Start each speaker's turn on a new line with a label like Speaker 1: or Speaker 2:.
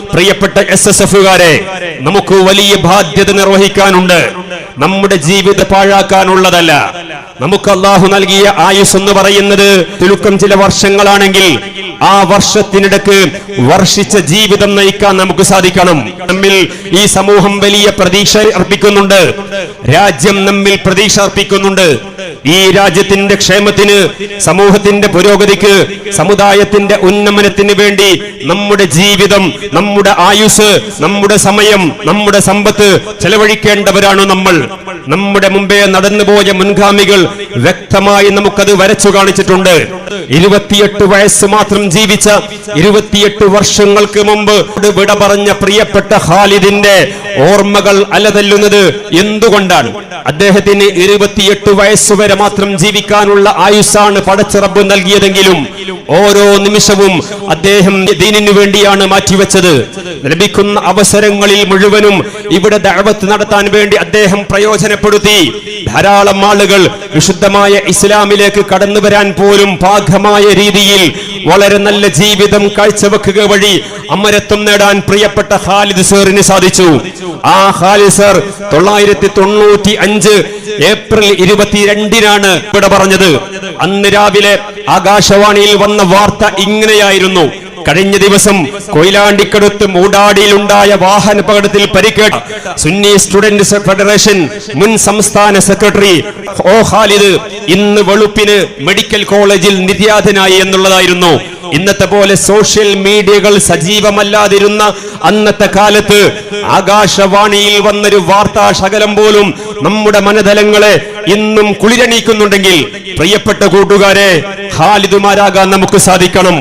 Speaker 1: പ്രിയപ്പെട്ട S S എഫുകാരെ നമുക്ക് വലിയ ബാധ്യത നിർവഹിക്കാനുണ്ട്. നമ്മുടെ ജീവിതം പാഴാക്കാനുള്ളതല്ല. നമുക്ക് അള്ളാഹു നൽകിയ ആയുസ് എന്ന് പറയുന്നത് ചുരുക്കം ചില വർഷങ്ങളാണെങ്കിൽ ആ വർഷത്തിനിടക്ക് വർഷിച്ച ജീവിതം നയിക്കാൻ നമുക്ക് സാധിക്കണം. നമ്മിൽ ഈ സമൂഹം വലിയ പ്രതീക്ഷ അർപ്പിക്കുന്നുണ്ട്. രാജ്യം നമ്മിൽ പ്രതീക്ഷ അർപ്പിക്കുന്നുണ്ട്. ഈ രാജ്യത്തിന്റെ ക്ഷേമത്തിന് സമൂഹത്തിന്റെ പുരോഗതിക്ക് സമുദായത്തിന്റെ ഉന്നമനത്തിന് വേണ്ടി നമ്മുടെ ജീവിതം നമ്മുടെ ആയുസ് നമ്മുടെ സമയം നമ്മുടെ സമ്പത്ത് ചെലവഴിക്കേണ്ടവരാണ് നമ്മൾ. നമ്മുടെ മുമ്പേ നടന്നുപോയ മുൻഗാമികൾ വ്യക്തമായി നമുക്കത് വരച്ചു കാണിച്ചിട്ടുണ്ട്. ഇരുപത്തിയെട്ട് വയസ്സ് മാത്രം ജീവിച്ച ഇരുപത്തിയെട്ട് വർഷങ്ങൾക്ക് മുമ്പ് വിട പറഞ്ഞ പ്രിയപ്പെട്ട ഖാലിദിന്റെ ഓർമ്മകൾ അലതല്ലുന്നത് എന്തുകൊണ്ടാണ്? അദ്ദേഹത്തിന് ഇരുപത്തിയെട്ട് വയസ്സുവരെ മാത്രം ജീവിക്കാനുള്ള ആയുസ്സാണ് പടച്ചിറപ്പ് നൽകിയതെങ്കിലും ഓരോ നിമിഷവും അദ്ദേഹം ദീനിനു വേണ്ടിയാണ് മാറ്റിവെച്ചത്. ലഭിക്കുന്ന അവസരങ്ങളിൽ മുഴുവനും ഇവിടെ ദഴവത്ത് നടത്താൻ വേണ്ടി അദ്ദേഹം പ്രയോജനപ്പെടുത്തി. ധാരാളം ആളുകൾ വിശുദ്ധമായ ഇസ്ലാമിലേക്ക് കടന്നു വരാൻ പോലും പാകമായ രീതിയിൽ വളരെ നല്ല ജീവിതം കാഴ്ചവെക്കുക വഴി അമരത്വം നേടാൻ പ്രിയപ്പെട്ട ഖാലിദ് സാറിന് സാധിച്ചു. ആ ഖാലിദ് സർ തൊള്ളായിരത്തി തൊണ്ണൂറ്റി അഞ്ച് ഏപ്രിൽ ഇരുപത്തിരണ്ടിനാണ് ഇവിടെ പറഞ്ഞത്. അന്ന് രാവിലെ ആകാശവാണിയിൽ വന്ന വാർത്ത ഇങ്ങനെയായിരുന്നു. കഴിഞ്ഞ ദിവസം കൊയിലാണ്ടിക്കടുത്ത് മൂടാടിയിലുണ്ടായ വാഹനപകടത്തിൽ പരിക്കേറ്റ സുന്നി സ്റ്റുഡന്റ് ഫെഡറേഷൻ മുൻ സംസ്ഥാന സെക്രട്ടറി ഓ ഖാലിദ് ഇന്ന് വെളുപ്പിന് മെഡിക്കൽ കോളേജിൽ നിര്യാതനായി എന്നുള്ളതായിരുന്നു. ഇന്നത്തെ പോലെ സോഷ്യൽ മീഡിയകൾ സജീവമല്ലാതിരുന്ന അന്നത്തെ കാലത്ത് ആകാശവാണിയിൽ വന്നൊരു വാർത്താ ശകലം പോലും നമ്മുടെ മനതലങ്ങളെ ഇന്നും കുളിരണിയിക്കുന്നുണ്ടെങ്കിൽ പ്രിയപ്പെട്ട കൂട്ടുകാരെ ഖാലിദുമാരാകാൻ നമുക്ക് സാധിക്കണം.